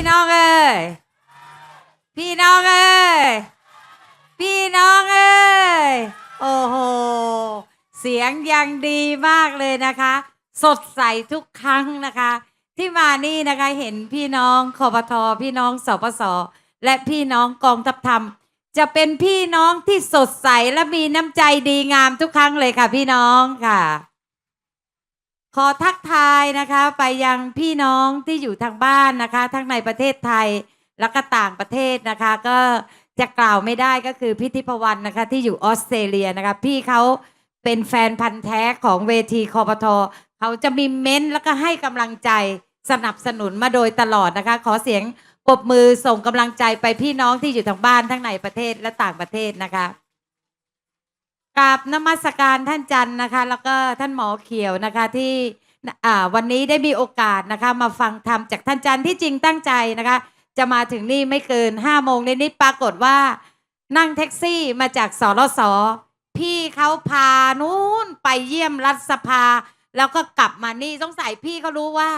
ี่น้องเอ้ยพี่น้องเอ้ยพี่น้องเอ้ยโอ้โหเสียงยังดีมากเลยนะคะ สดใสทุกครั้งนะคะ ที่มานี่นะคะเห็นพี่น้องคอปทอพี่น้องสปสและพี่น้องกองทัพธรรม จะเป็นพี่น้องที่สดใสและมีน้ำใจดีงามทุกครั้งเลยค่ะพี่น้องค่ะ ขอทักทายนะคะ ไปยังพี่น้องที่อยู่ทางบ้านนะคะ ทั้งในประเทศไทยแล้วก็ต่างประเทศนะคะ ก็จะกล่าวไม่ได้ก็คือพี่ทิพวรรณนะคะ ที่อยู่ออสเตรเลียนะคะ พี่เขาเป็นแฟนพันธ์แท้ของเวทีคอปทเขาจะมีเม้นต์แล้วก็ให้กำลังใจสนับสนุนมาโดยตลอดนะคะ ขอเสียงปรบมือส่งกำลังใจไปพี่น้องที่อยู่ทางบ้านทั้งในประเทศและต่างประเทศนะคะ กราบนมัสการท่านจันนะคะ แล้วก็ท่านหมอเขียวนะคะที่อ่าวันนี้ได้มีโอกาสนะคะ มาฟังธรรมจากท่านจันที่จริงตั้งใจนะคะ จะมาถึงนี่ไม่เกินห้าโมงนิดๆปรากฏว่า นั่งแท็กซี่มาจากสรสพี่เขาพานู้นไปเยี่ยมรัฐสภา แล้วก็กลับมานี่ต้องใส่พี่เขารู้ว่า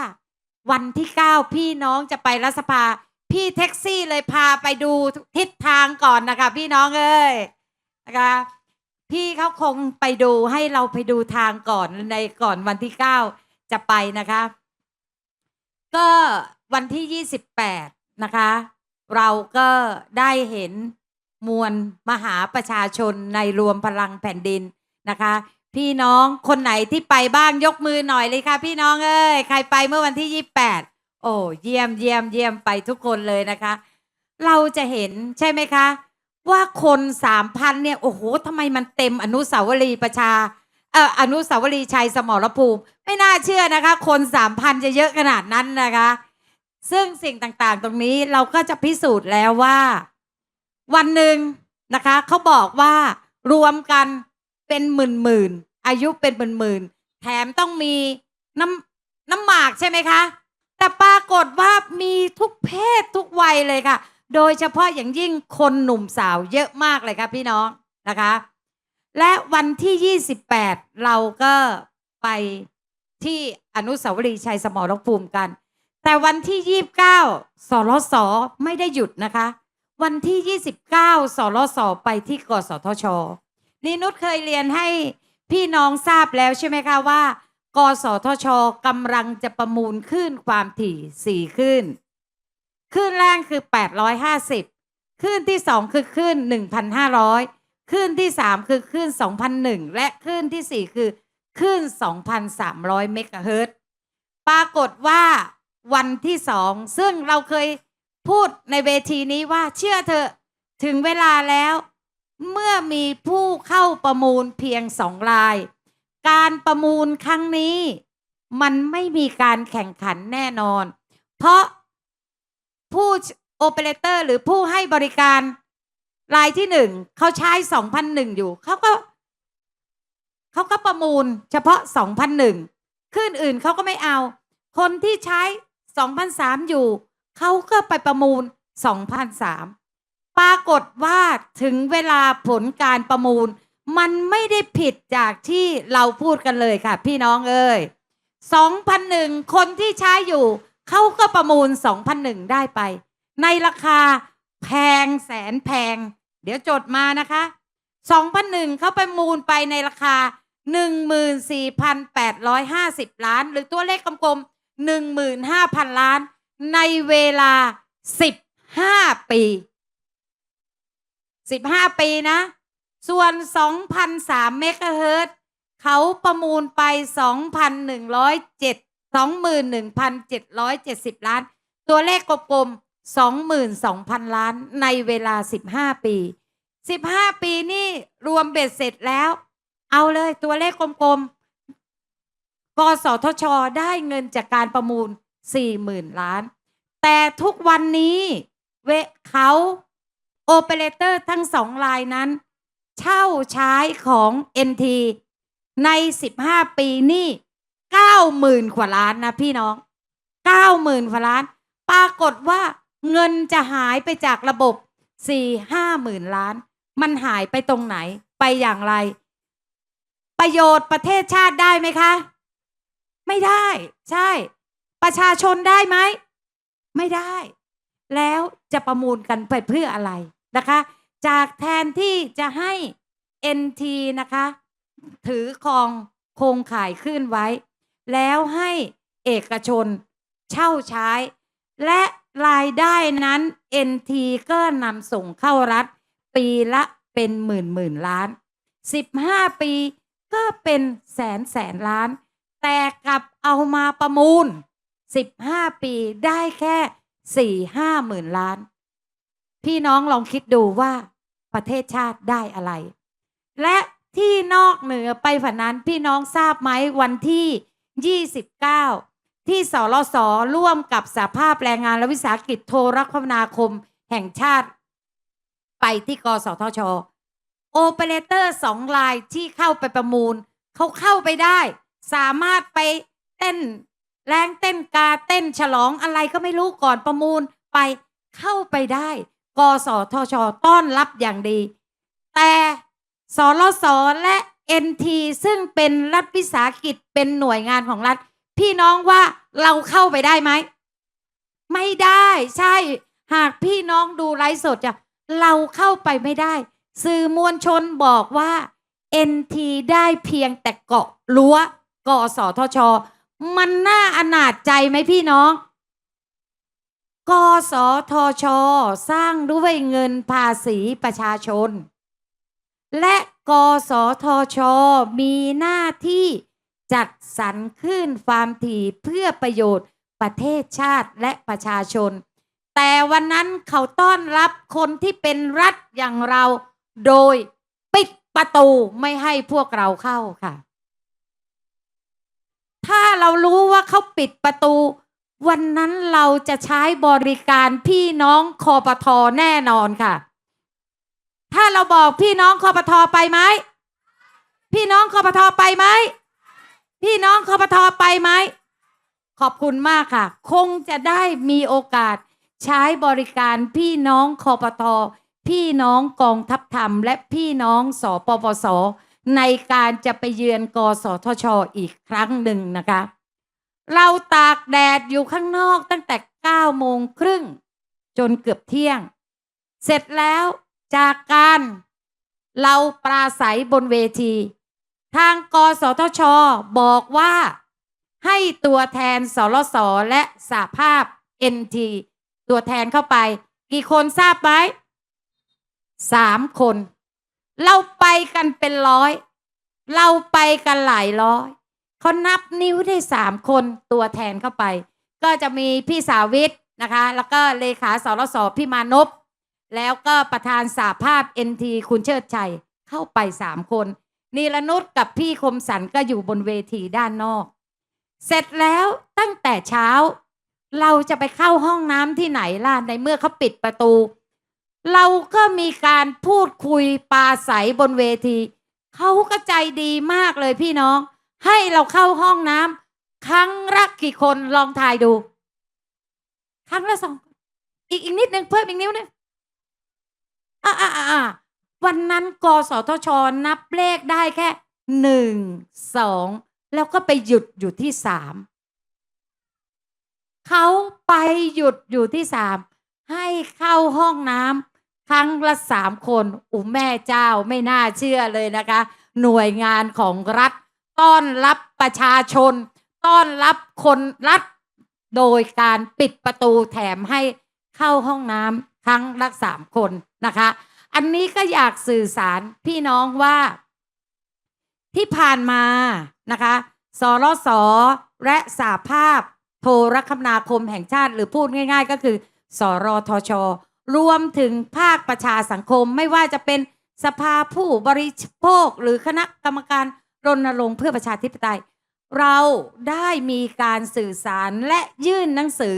วันที่เก้าพี่น้องจะไปรัฐสภา พี่แท็กซี่เลยพาไปดูทิศทางก่อนนะคะ พี่น้องเอ้ยนะคะ พี่เขาคงไปดูให้เราไปดูทางก่อนในก่อนวันที่เก้าจะไปนะคะ ก็วันที่ยี่สิบแปดนะคะ เราก็ได้เห็นมวลมหาประชาชนในรวมพลังแผ่นดินนะคะ พี่น้องคนไหนที่ไปบ้างยกมือหน่อยเลยค่ะ พี่น้องเอ้ยใครไปเมื่อวันที่ยี่แปดโอ้เยี่ยมเยี่ยมเยี่ยมไปทุกคนเลยนะคะ เราจะเห็นใช่ไหมคะ ว่าคนสามพันเนี่ย โอ้โหทำไมมันเต็มอนุสาวรีย์ประชาเอ่ออนุสาวรีย์ชัยสมรภูมิ ไม่น่าเชื่อนะคะ คนสามพันจะเยอะขนาดนั้นนะคะ ซึ่งสิ่งต่างๆ ตรงนี้เราก็จะพิสูจน์แล้วว่า วันหนึ่งนะคะ เขาบอกว่ารวมกันเป็นหมื่นหมื่นๆอายุเป็นหมื่นหมื่นๆแถมต้องมีน้ำน้ำหมากใช่ไหมคะ แต่ปรากฏว่ามีทุกเพศทุกวัยเลยค่ะ โดยเฉพาะอย่างยิ่งคนหนุ่มสาวเยอะมากเลยครับพี่น้องนะคะ และวันที่ 28 เราก็ไปที่อนุสาวรีย์ชัยสมรภูมิกัน แต่วันที่ 29สรสไม่ได้หยุดนะคะ วันที่ 29สรสไปที่กสทชนีนุชเคยเรียนให้พี่น้องทราบแล้วใช่ไหมคะว่า กสทชกำลังจะประมูลขึ้นความถี่สี่ขึ้น ขึ้นแรกคือ 850ขึ้นที่ 2 คือขึ้น1,500ขึ้นที่ 3 คือขึ้น2,001 และขึ้นทีสี่ 4 คือขึ้น2,300เมกะเฮิรตซ์ปรากฏว่าวันที่สองซึ่งเราเคยพูดในเวทีนี้ว่าเชื่อเถอะถึงเวลาแล้ว เมื่อมีผู้เข้าประมูลเพียงสองราย การประมูลครั้งนี้ มันไม่มีการแข่งขันแน่นอน เพราะ ผู้โอเปอเรเตอร์หรือผู้ให้บริการรายที่หนึ่งเขาใช้สองพันหนึ่งอยู่เขาก็เขาก็ประมูลเฉพาะสองพันหนึ่งขึ้นอื่นเขาก็ไม่เอา คนที่ใช้สองพันสามอยู่เขาก็ไปประมูลสองพันสามปรากฏว่าถึงเวลาผลการประมูล มันไม่ได้ผิดจากที่เราพูดกันเลยค่ะ พี่น้องเอ้ยสองพันหนึ่งคนที่ใช้อยู่ เขาก็ประมูลสองพันหนึ่งได้ไป ในราคาแพงแสนแพง เดี๋ยวจดมานะคะสองพันหนึ่งเขาประมูลไปในราคาหนึ่งหมื่นสี่พันแปดร้อยห้าสิบล้าน หรือตัวเลขกลมๆหนึ่งหมื่นห้าพันล้าน ในเวลาสิบห้าปีสิบห้าปีนะ ส่วนสองพันสามเมกะเฮิรตซ์เขาประมูลไปส องพันหนึ่งร้อยเจ็ดสองหมื่นหนึ่งพันเจ็ดร้อยเจ็ดสิบล้าน ตัวเลขกลมๆสองหมื่นสองพันล้านในเวลาสิบห้าปีสิบห้าปีนี่รวมเบ็ดเสร็จแล้ว เอาเลยตัวเลขกลมๆกสทช ได้เงินจากการประมูล 40,000 ล้าน แต่ทุกวันนี้เวเขาโอเปอเรเตอร์ทั้งสองรายนั้น เช่าใช้ของ NT ใน 15 ปีนี่ 90,000กว่าล้านนะพี่น้อง90,000กว่าล้าน ปรากฏว่าเงินจะหายไปจากระบบ4-5หมื่นล้าน มันหายไปตรงไหนไปอย่างไร ประโยชน์ประเทศชาติได้ไหมคะ ไม่ได้ ใช่ ประชาชนได้ไหม ไม่ได้ แล้วจะประมูลกันไปเพื่ออะไรนะคะ จากแทนที่จะให้ NT นะคะ ถือครองโครงข่ายขึ้นไว้ แล้วให้เอกชนเช่าใช้ และรายได้นั้น NT ก็นำส่งเข้ารัฐ ปีละเป็นหมื่นหมื่นล้าน 15 ปีก็เป็นแสนแสนล้าน แต่กลับเอามาประมูล 15 ปีได้แค่4 5หมื่นล้าน พี่น้องลองคิดดูว่าประเทศชาติได้อะไร และที่นอกเหนือไปฝันนั้นพี่น้องทราบไหมวันที่ 29 ที่สรสร่วมกับสหภาพแรงงานและวิสาหกิจโทรคมนาคมแห่งชาติ ไปที่กสทช โอเปอเรเตอร์สองรายที่เข้าไปประมูล เขาเข้าไปได้ สามารถไปเต้น แรงเต้นกาเต้นฉลองอะไรก็ไม่รู้ก่อนประมูลไปเข้าไปได้ กสทช ต้อนรับอย่างดี แต่สรสและ NT ซึ่งเป็นรัฐวิสาหกิจเป็นหน่วยงานของรัฐ พี่น้องว่าเราเข้าไปได้ไหม ไม่ได้ใช่ หากพี่น้องดูไลฟ์สดจะเราเข้าไปไม่ได้ สื่อมวลชนบอกว่า NT ได้เพียงแต่เกาะรั้วกสทช มันน่าอนาจใจไหมพี่น้อง กสทช สร้างด้วยเงินภาษีประชาชน และ กสทช มีหน้าที่จัดสรรขึ้นฟามถี่เพื่อประโยชน์ประเทศชาติและประชาชน แต่วันนั้นเขาต้อนรับคนที่เป็นรัฐอย่างเราโดยปิดประตูไม่ให้พวกเราเข้าค่ะ ถ้าเรารู้ว่าเขาปิดประตู วันนั้นเราจะใช้บริการพี่น้องคอปทอแน่นอนค่ะ ถ้าเราบอกพี่น้องคอปทอไปไหมพี่น้องคอปทอไปไหมพี่น้องคอปทอไปไหมขอบคุณมากค่ะ คงจะได้มีโอกาสใช้บริการพี่น้องคอปทอพี่น้องกองทัพธรรม และพี่น้องสปปส ในการจะไปเยือนกสทชอีกครั้งหนึ่งนะคะ เราตากแดดอยู่ข้างนอกตั้งแต่9โมงครึ่งจนเกือบเที่ยง เสร็จแล้ว จากการเราปราศัยบนเวที ทางกสทช บอกว่าให้ตัวแทนสรสและสาภาพ NT ตัวแทนเข้าไป กี่คนทราบไหมสามคน เราไปกันเป็นร้อย เราไปกันหลายร้อยเขานับนิ้วได้สามคนตัวแทนเข้าไป ก็จะมีพี่สาวิตนะคะ แล้วก็เลขาสรสพี่มานพ แล้วก็ประธานสาภาพ NT คุณเชิดชัยเข้าไปสามคนนีรนุชกับพี่คมสันก็อยู่บนเวทีด้านนอก เสร็จแล้วตั้งแต่เช้า เราจะไปเข้าห้องน้ำที่ไหนล่ะในเมื่อเขาปิดประตู เราก็มีการพูดคุยปราศัยบนเวที เขาก็ใจดีมากเลยพี่น้อง ให้เราเข้าห้องน้ำครั้งละกี่คนลองทายดู ครั้งละสองคนอีกอีกนิดนึงเพิ่มอีกนิ้วนึง อ่าอ่าอ่าวันนั้นกสทช นับเลขได้แค่หนึ่งสองแล้วก็ไปหยุดอยู่ที่สามเขาไปหยุดอยู่ที่สามให้เข้าห้องน้ำครั้งละสามคนอุยแม่เจ้าไม่น่าเชื่อเลยนะคะ หน่วยงานของรัฐ ต้อนรับประชาชน ต้อนรับคนรัฐ โดยการปิดประตูแถมให้เข้าห้องน้ำครั้งละสามคน นะคะ อันนี้ก็อยากสื่อสารพี่น้องว่า ที่ผ่านมานะคะสรสและสาภาพ โทรคมนาคมแห่งชาติ หรือพูดง่าย ๆ ก็คือ สรทช รวมถึงภาคประชาสังคมไม่ว่าจะเป็นสภาผู้บริโภคหรือคณะกรรมการรณรงค์เพื่อประชาธิปไตย เราได้มีการสื่อสารและยื่นหนังสือ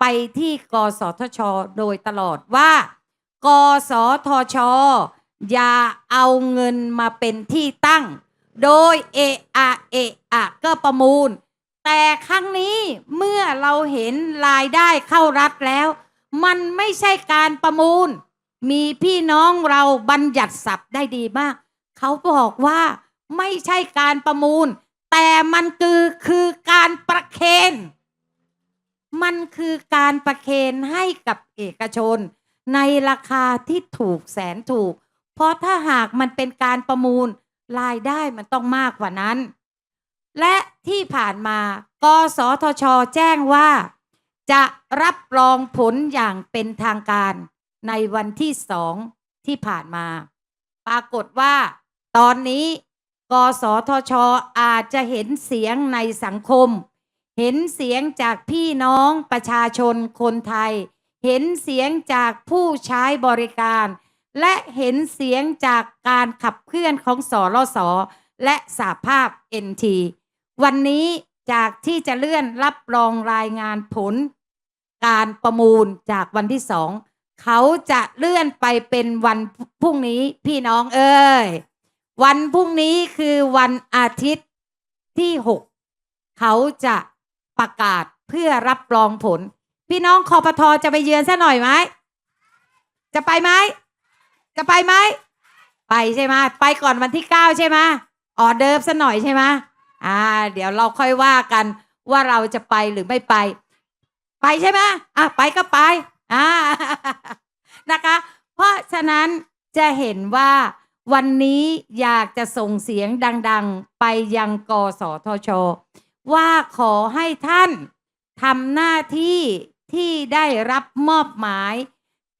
ไปที่กสทช โดยตลอดว่า กสทช อย่าเอาเงินมาเป็นที่ตั้ง โดยเออะเออะก็ประมูล แต่ครั้งนี้เมื่อเราเห็นรายได้เข้ารัฐแล้ว มันไม่ใช่การประมูล มีพี่น้องเราบัญญัติศัพท์ได้ดีมาก เขาบอกว่าไม่ใช่การประมูล แต่มันคือคือการประเคน มันคือการประเคนให้กับเอกชน ในราคาที่ถูกแสนถูก เพราะถ้าหากมันเป็นการประมูลรายได้มันต้องมากกว่านั้น และที่ผ่านมากสทช แจ้งว่า จะรับรองผลอย่างเป็นทางการในวันที่สองที่ผ่านมา ปรากฏว่า ตอนนี้ กสทช อาจจะเห็นเสียงในสังคม เห็นเสียงจากพี่น้องประชาชนคนไทย เห็นเสียงจากผู้ใช้บริการ และเห็นเสียงจากการขับเคลื่อนของสรสและสาภาพ NT วันนี้จากที่จะเลื่อนรับรองรายงานผล การประมูลจากวันที่สองเขาจะเลื่อนไปเป็นวันพรุ่งนี้พี่น้องเอ้ยวันพรุ่งนี้คือวันอาทิตย์ที่หกเขาจะประกาศเพื่อรับรองผล พี่น้องคอปทจะไปเยือนซะหน่อยไหม จะไปไหม จะไปไหม ไปใช่ไหมไปก่อนวันที่เก้าใช่ไหมออเดิร์ฟซะหน่อยใช่ไหมอ่า เดี๋ยวเราค่อยว่ากันว่าเราจะไปหรือไม่ไป ไปใช่ไหมอะไปก็ไปอ่านะคะ เพราะฉะนั้นจะเห็นว่าวันนี้อยากจะส่งเสียงดัง ๆ ไปยังกสทช ว่าขอให้ท่านทำหน้าที่ ที่ได้รับมอบหมาย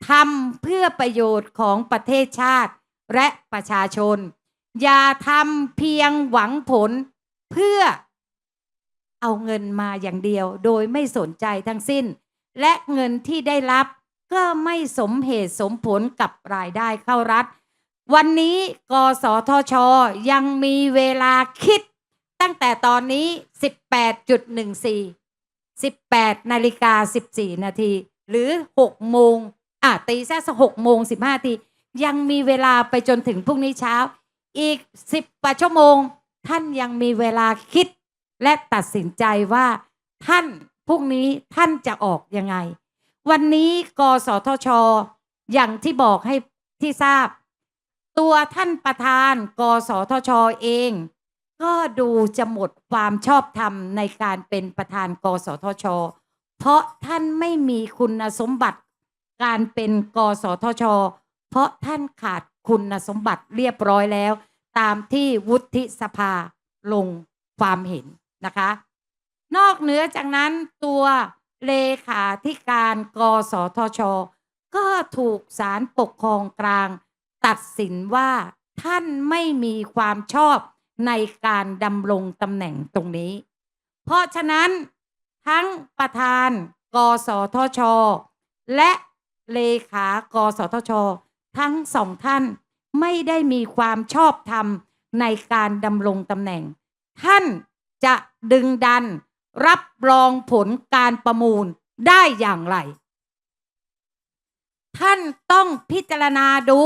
ทำเพื่อประโยชน์ของประเทศชาติและประชาชน อย่าทำเพียงหวังผลเพื่อเอาเงินมาอย่างเดียว โดยไม่สนใจทั้งสิ้น และเงินที่ได้รับก็ไม่สมเหตุสมผลกับรายได้เข้ารัฐ วันนี้กสทช ยังมีเวลาคิดตั้งแต่ตอนนี้ 18.14 18นาฬิกา14นาทีหรือ6โมงอะตีซะสัก6โมง15นาที ยังมีเวลาไปจนถึงพรุ่งนี้เช้า อีก10กว่าชั่วโมง ท่านยังมีเวลาคิด และตัดสินใจว่า ท่านพรุ่งนี้ท่านจะออกยังไง วันนี้กสทช อย่างที่บอกให้ที่ทราบ ตัวท่านประธาน กสทชเอง ก็ดูจะหมดความชอบธรรมในการเป็นประธานกสทช เพราะท่านไม่มีคุณสมบัติการเป็นกสทช เพราะท่านขาดคุณสมบัติเรียบร้อยแล้ว ตามที่วุฒิสภาลงความเห็นนะคะ นอกเหนือจากนั้นตัวเลขาธิการกสทช ก็ถูกศาลปกครองกลาง ตัดสินว่าท่านไม่มีความชอบ ในการดำรงตำแหน่งตรงนี้ เพราะฉะนั้นทั้งประธาน กสทช และเลขากสทช ทั้งสองท่านไม่ได้มีความชอบธรรมในการดำรงตำแหน่ง ท่านจะดึงดันรับรองผลการประมูลได้อย่างไร ท่านต้องพิจารณาดู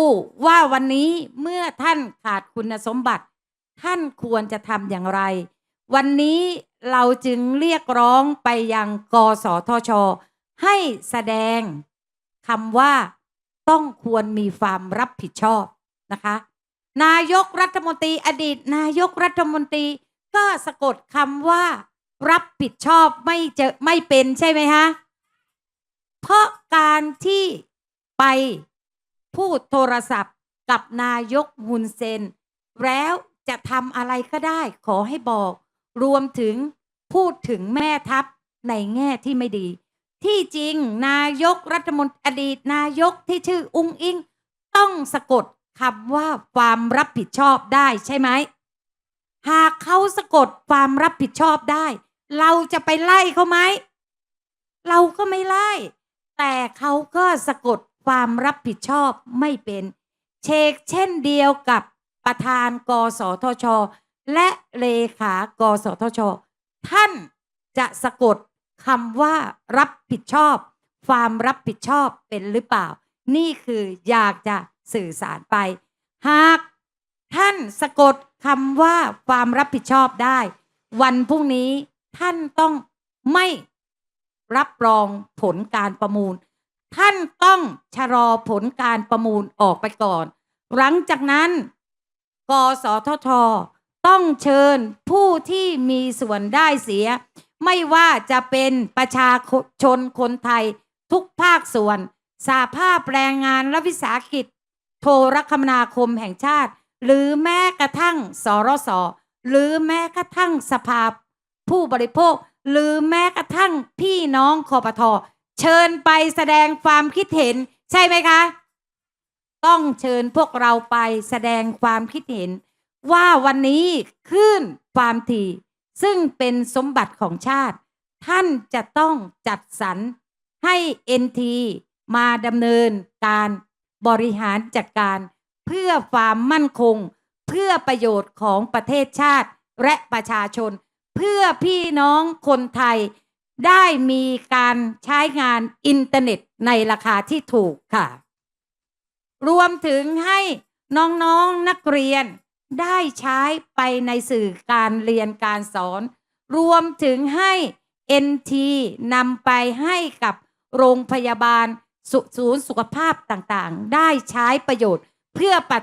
ว่าวันนี้เมื่อท่านขาดคุณสมบัติ ท่านควรจะทำอย่างไร วันนี้เราจึงเรียกร้องไปยังกสทช ให้แสดงคำว่าต้องควรมีความรับผิดชอบนะคะ นายกรัฐมนตรีอดีต นายกรัฐมนตรีก็สะกดคำว่า รับผิดชอบไม่เจอไม่เป็นใช่ไหมฮะเพราะการที่ไปพูดโทรศัพท์กับนายกฮุนเซน แล้ว จะทำอะไรก็ได้ ขอให้บอก รวมถึงพูดถึงแม่ทัพในแง่ที่ไม่ดี ที่จริงนายกรัฐมนตรีอดีต นายกที่ชื่ออุ้งอิง ต้องสะกดคำว่าความรับผิดชอบได้ใช่ไหม หากเขาสะกดความรับผิดชอบได้ เราจะไปไล่เขาไหม เราก็ไม่ไล่ แต่เขาก็สะกดความรับผิดชอบไม่เป็น เชกเช่นเดียวกับ ประธานกสทช และเลขากสทช ท่านจะสะกดคำว่ารับผิดชอบ ความรับผิดชอบเป็นหรือเปล่า นี่คืออยากจะสื่อสารไป หากท่านสะกดคำว่าความรับผิดชอบได้ วันพรุ่งนี้ท่านต้องไม่รับรองผลการประมูล ท่านต้องชะลอผลการประมูลออกไปก่อน หลังจากนั้น กสทช ต้องเชิญผู้ที่มีส่วนได้เสีย ไม่ว่าจะเป็นประชาชนคนไทยทุกภาคส่วนสาภาพแรงงานและวิสาหกิจ โทรคมนาคมแห่งชาติ หรือแม้กระทั่งสรสหรือแม้กระทั่งสภาผู้บริโภค หรือแม้กระทั่งพี่น้องคอปทเชิญไปแสดงความคิดเห็นใช่ไหมคะ ต้องเชิญพวกเราไปแสดงความคิดเห็น ว่าวันนี้ขึ้นความถี่ ซึ่งเป็นสมบัติของชาติ ท่านจะต้องจัดสรรให้ NT มาดำเนินการบริหารจัดการเพื่อความมั่นคง เพื่อประโยชน์ของประเทศชาติและประชาชน เพื่อพี่น้องคนไทย ได้มีการใช้งานอินเทอร์เน็ตในราคาที่ถูกค่ะ รวมถึงให้น้องๆนนักเรียนได้ใช้ไปในสื่อการเรียนการสอน รวมถึงให้ NT นำไปให้กับโรงพยาบาลสศูนย์สุขภาพต่างๆ ได้ใช้ประโยชน์เพื่อประ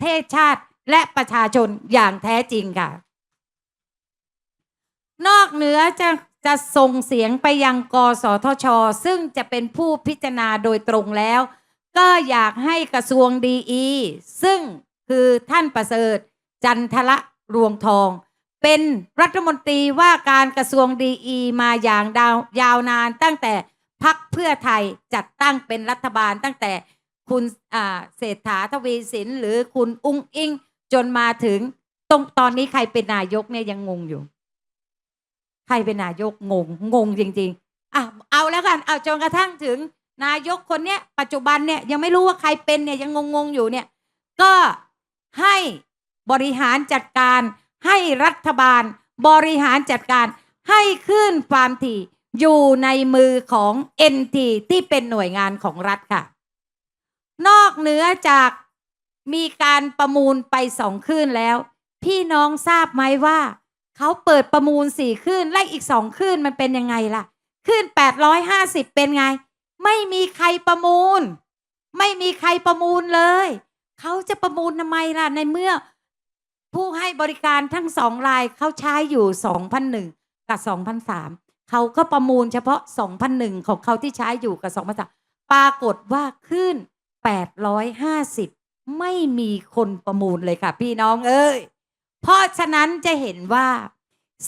เทศชาติและประชาชนอย่างแท้จริงค่ะ นอกเหนือจะจะส่งเสียงไปยังกสทช ซึ่งจะเป็นผู้พิจารณาโดยตรงแล้ว ก็อยากให้กระทรวงดีอีซึ่งคือท่านประเสริฐ จันทละรวงทอง เป็นรัฐมนตรีว่าการกระทรวงดีอีมาอย่างดาวยาวนานตั้งแต่พักเพื่อไทยจัดตั้งเป็นรัฐบาลตั้งแต่คุณเศรษฐาทวีสินหรือคุณอุ้งอิงจนมาถึงตรงตอนนี้ใครเป็นนายกเนี่ยยังงงอยู่ ใครเป็นนายกงงงงจริง ๆอะเอาแล้วกันเอาจนกระทั่งถึง นายกคนเนี้ยปัจจุบันเนี่ยยังไม่รู้ว่าใครเป็นเนี่ยยังงงๆอยู่เนี่ยก็ให้บริหารจัดการ ให้รัฐบาล บริหารจัดการ ให้ขึ้นความถี่อยู่ในมือของ NT ที่เป็นหน่วยงานของรัฐค่ะ นอกเหนือจากมีการประมูลไปสองคลื่นแล้ว พี่น้องทราบไหมว่า เขาเปิดประมูลสี่คลื่น และอีกสองคลื่นมันเป็นยังไงล่ะคลื่นแปดร้อยห้าสิบเป็นไง ไม่มีใครประมูล ไม่มีใครประมูลเลย เขาจะประมูลทำไมล่ะ ในเมื่อผู้ให้บริการทั้งสองรายเขาใช้อยู่2001กับ2003เขาก็ประมูลเฉพาะ2001ของเขาที่ใช้อยู่กับ2003ปรากฏว่าขึ้น850ไม่มีคนประมูลเลยค่ะ พี่น้องเอ้ย เพราะฉะนั้นจะเห็นว่า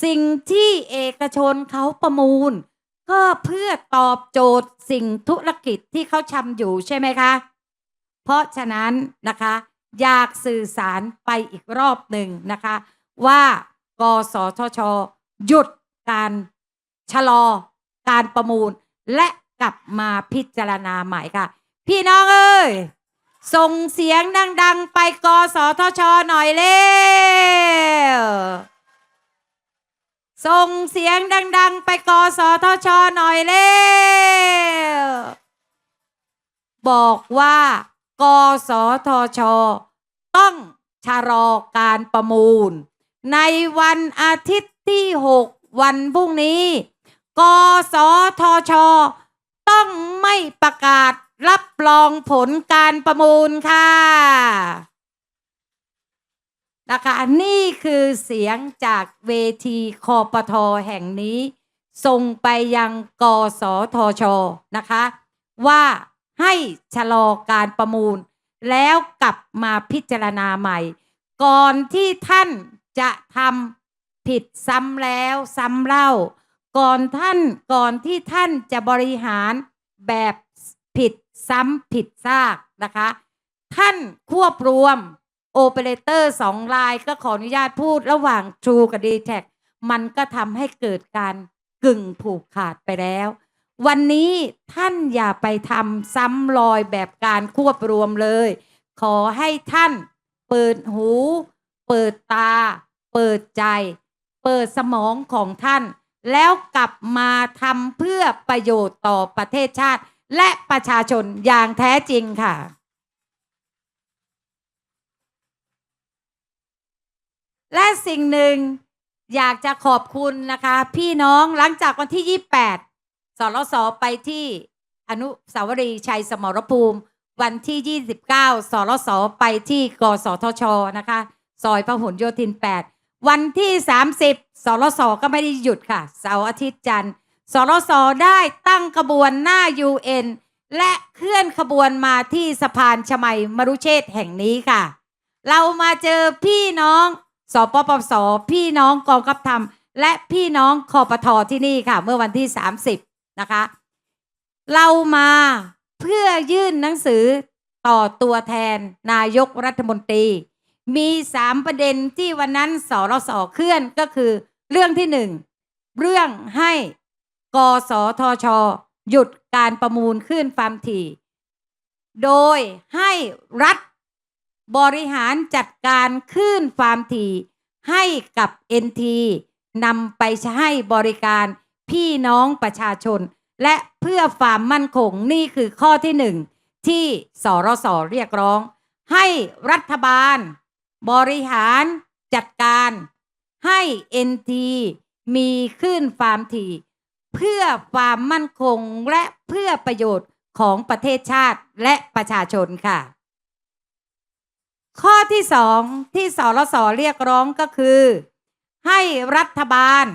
สิ่งที่เอกชนเขาประมูล ก็เพื่อตอบโจทย์สิ่งธุรกิจที่เขาทำอยู่ใช่ไหมคะ เพราะฉะนั้นนะคะ อยากสื่อสารไปอีกรอบหนึ่งนะคะ ว่ากสทช หยุดการชะลอการประมูล และกลับมาพิจารณาใหม่ค่ะ พี่น้องเอ้ยส่งเสียงดัง ๆ ไปกสทช หน่อยเร็ว ส่งเสียงดัง ๆ ไปกสทช หน่อยเร็ว บอกว่ากสทช ต้องชะลอการประมูล ในวันอาทิตย์ที่ 6 วันพรุ่งนี้ กสทช ต้องไม่ประกาศรับรองผลการประมูลค่ะ นะคะนี่คือเสียงจากเวทีคอปทอแห่งนี้ ส่งไปยังกสทชนะคะ ว่าให้ชะลอการประมูล แล้วกลับมาพิจารณาใหม่ ก่อนที่ท่านจะทำผิดซ้ำแล้วซ้ำเล่า ก่อนท่านก่อนที่ท่านจะบริหารแบบผิดซ้ำผิดซากนะคะ ท่านควบรวม โอเปอเรเตอร์สองรายก็ขออนุญาตพูดระหว่าง True กับ d t แทมันก็ทำให้เกิดการกึ่งผูกขาดไปแล้ว วันนี้ท่านอย่าไปทำซ้ำรอยแบบการควบรวมเลย ขอให้ท่านเปิดหู เปิดตา เปิดใจ เปิดสมองของท่าน แล้วกลับมาทำเพื่อประโยชน์ต่อประเทศชาติ และประชาชนอย่างแท้จริงค่ะ และสิ่งหนึ่งอยากจะขอบคุณนะคะ พี่น้องหลังจากวันที่ 28 สรสไปที่อนุสาวรีย์ชัยสมรภูมิ วันที่ 29 สรสไปที่กสทชนะคะ ซอยพหลโยธิน 8 วันที่ 30 สรสก็ไม่ได้หยุดค่ะ เสาร์อาทิตย์จันทร์ สรสได้ตั้งขบวนหน้า UN และเคลื่อนขบวนมาที่สะพานชมัยมรุเชษแห่งนี้ค่ะ เรามาเจอพี่น้อง สปปส พี่น้องกองทัพธรรม และพี่น้องคอปทที่นี่ค่ะ เมื่อวันที่ 30 นะคะ เรามาเพื่อยื่นหนังสือต่อตัวแทนนายกรัฐมนตรี มีสามประเด็นที่วันนั้นสรสเคลื่อนก็คือ เรื่องที่หนึ่งเรื่องให้กสทช หยุดการประมูลขึ้นฟาร์มถี่ โดยให้รัฐ บริหารจัดการคลื่นฟาร์มถี่ ให้กับ NT นำไปใช้บริการพี่น้องประชาชน และเพื่อความมั่นคงนี่คือข้อที่หนึ่งที่สรสเรียกร้อง ให้รัฐบาล บริหารจัดการให้ NT มีคลื่นฟาร์มถี่ เพื่อความมั่นคงและเพื่อประโยชน์ของประเทศชาติและประชาชนค่ะ ข้อที่สองที่สรสเรียกร้องก็คือ ให้รัฐบาล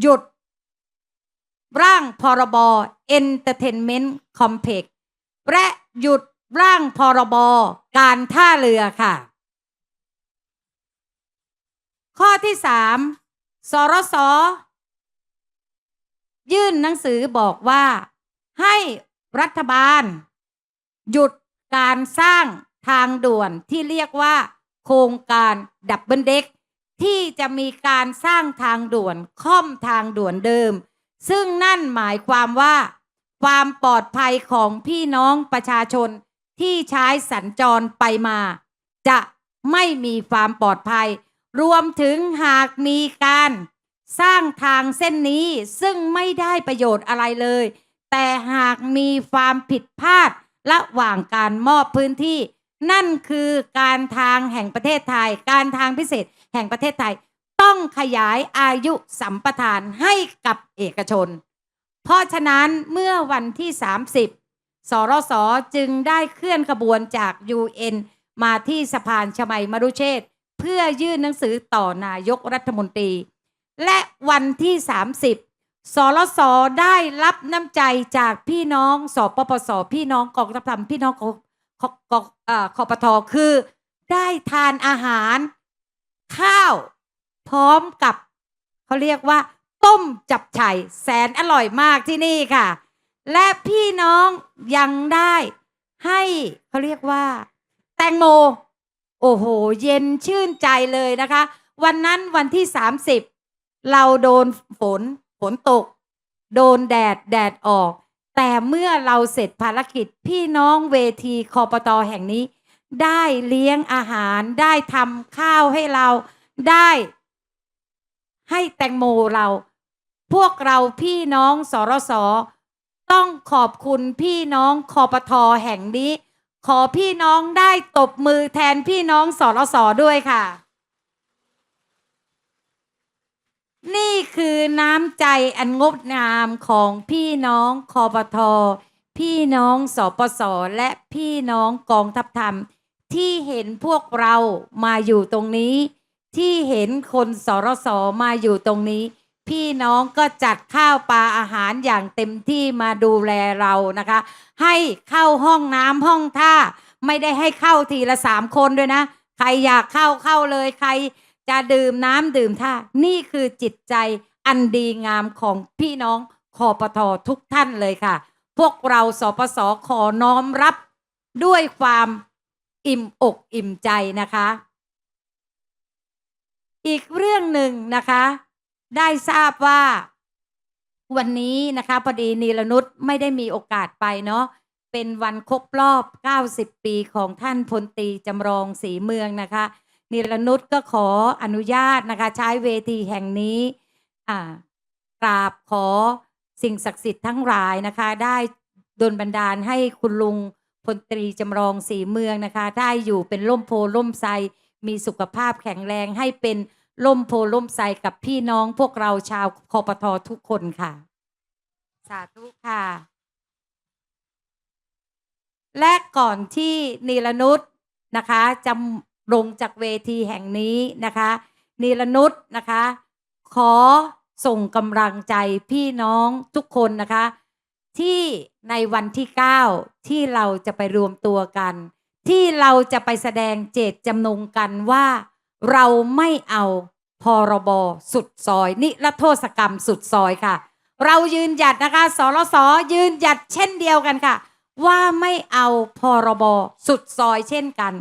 หยุด ร่างพรบ Entertainment Complex และหยุดร่างพรบ การท่าเรือค่ะ ข้อที่สามสรสยื่นหนังสือบอกว่า ให้รัฐบาล หยุดการสร้าง ทางด่วนที่เรียกว่า โครงการดับเบิลเด็กที่จะมีการสร้างทางด่วนค่อมทางด่วนเดิม ซึ่งนั่นหมายความว่า ความปลอดภัยของพี่น้องประชาชนที่ใช้สัญจรไปมา จะไม่มีความปลอดภัย รวมถึงหากมีการสร้างทางเส้นนี้ซึ่งไม่ได้ประโยชน์อะไรเลย แต่หากมีความผิดพลาดระหว่างการมอบพื้นที่ นั่นคือการทางแห่งประเทศไทย การทางพิเศษแห่งประเทศไทย ต้องขยายอายุสัมปทานให้กับเอกชน เพราะฉะนั้นเมื่อวันที่ 30 สรสจึงได้เคลื่อนขบวนจาก UN มาที่สะพานชมัยมรุเชษเพื่อยื่นหนังสือต่อนายกรัฐมนตรี และวันที่ 30 สรสได้รับน้ำใจจากพี่น้องสปปสพี่น้องกองทัพธรรมพี่น้อง กองกองกอคอปทคือ ได้ทานอาหาร ข้าวพร้อมกับเขาเรียกว่า ต้มจับไฉ่แสนอร่อยมากที่นี่ค่ะ และพี่น้องยังได้ให้เขาเรียกว่า แตงโม โอ้โห เย็นชื่นใจเลยนะคะ วันนั้นวันที่ 30 เราโดนฝนฝนตก โดนแดดแดดออก แต่เมื่อเราเสร็จภารกิจพี่น้องเวทีคอปตอแห่งนี้ ได้เลี้ยงอาหารได้ทำข้าวให้เราได้ ให้แตงโมเรา พวกเราพี่น้องสรสต้องขอบคุณพี่น้องคอปทอแห่งนี้ ขอพี่น้องได้ตบมือแทนพี่น้องสรสด้วยค่ะ นี่คือน้ำใจอันงดงามของพี่น้องคอปทอพี่น้องสปสและพี่น้องกองทัพธรรม ที่เห็นพวกเรามาอยู่ตรงนี้ ที่เห็นคนสรสมาอยู่ตรงนี้ พี่น้องก็จัดข้าวปลาอาหารอย่างเต็มที่มาดูแลเรานะคะ ให้เข้าห้องน้ำห้องท่า ไม่ได้ให้เข้าทีละสามคนด้วยนะ ใครอยากเข้าเข้าเลยใคร จะดื่มน้ำดื่มท่า นี่คือจิตใจอันดีงามของพี่น้องคอปททุกท่านเลยค่ะ พวกเราสปสขอน้อมรับด้วยความอิ่มอกอิ่มใจนะคะ อีกเรื่องหนึ่งนะคะ ได้ทราบว่าวันนี้นะคะพอดีนีรนุชไม่ได้มีโอกาสไปเนาะเป็นวันครบรอบ 90 ปีของท่านพลตีจำลองศรีเมืองนะคะ นีรนุชก็ขออนุญาตนะคะใช้เวทีแห่งนี้กราบขอสิ่งศักดิ์สิทธิ์ทั้งหลายนะคะ ได้ดลบันดาลให้คุณลุงพลตรีจำลองศรีเมืองนะคะ ได้อยู่เป็นร่มโพล่มไทรมีสุขภาพแข็งแรงให้เป็นร่มโพล่มไทรกับพี่น้องพวกเราชาวคอปททุกคนค่ะ สาธุค่ะ และก่อนที่นีรนุษนะคะจะ ลงจากเวทีแห่งนี้นะคะนีรนุษนะคะ ขอส่งกำลังใจพี่น้องทุกคนนะคะ ที่ในวันที่ 9 ที่เราจะไปรวมตัวกัน ที่เราจะไปแสดงเจตจำนงกันว่า เราไม่เอาพรบสุดซอย นิรโทษกรรมสุดซอยค่ะ เรายืนหยัดนะคะสรสยืนหยัดเช่นเดียวกันค่ะ ว่าไม่เอาพรบสุดซอยเช่นกัน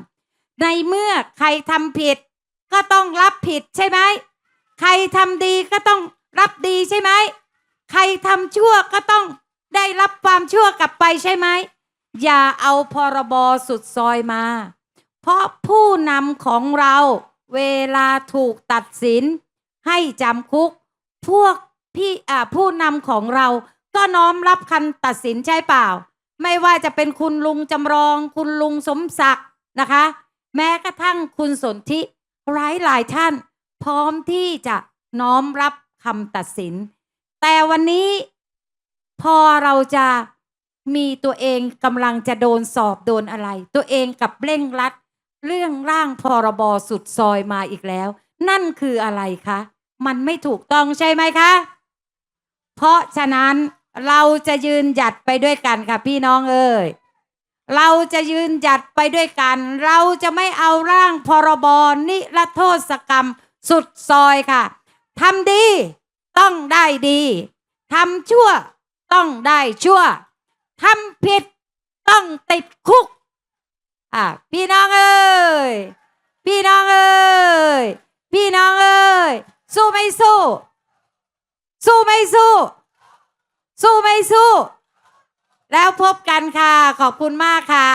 ในเมื่อใครทำผิด ก็ต้องรับผิดใช่ไหม ใครทำดีก็ต้องรับดีใช่ไหม ใครทำชั่วก็ต้องได้รับความชั่วกลับไปใช่ไหม อย่าเอาพรบสุดซอยมา เพราะผู้นำของเราเวลาถูกตัดสิน ให้จำคุก พวกพี่อ่าผู้นำของเราก็น้อมรับคำตัดสินใช่เปล่า ไม่ว่าจะเป็นคุณลุงจำลอง คุณลุงสมศักดิ์นะคะ แม้กระทั่งคุณสนธิหลายหลายท่าน พร้อมที่จะน้อมรับคำตัดสิน แต่วันนี้พอเราจะมีตัวเองกำลังจะโดนสอบโดนอะไร ตัวเองกับเร่งรัด เรื่องร่างพรบสุดซอยมาอีกแล้ว นั่นคืออะไรคะ มันไม่ถูกต้องใช่ไหมคะ เพราะฉะนั้นเราจะยืนหยัดไปด้วยกันค่ะพี่น้องเอ้ย เราจะยืนหยัดไปด้วยกัน เราจะไม่เอาร่างพรบนิรโทษกรรมสุดซอยค่ะทำดีต้องได้ดีทำชั่วต้องได้ชั่วทำผิดต้องติดคุกอะพี่น้องเอ้ยพี่น้องเอ้ยพี่น้องเอ้ยสู้ไม่สู้ สู้ไม่สู้ สู้ไม่สู้ แล้วพบกันค่ะ ขอบคุณมากค่ะ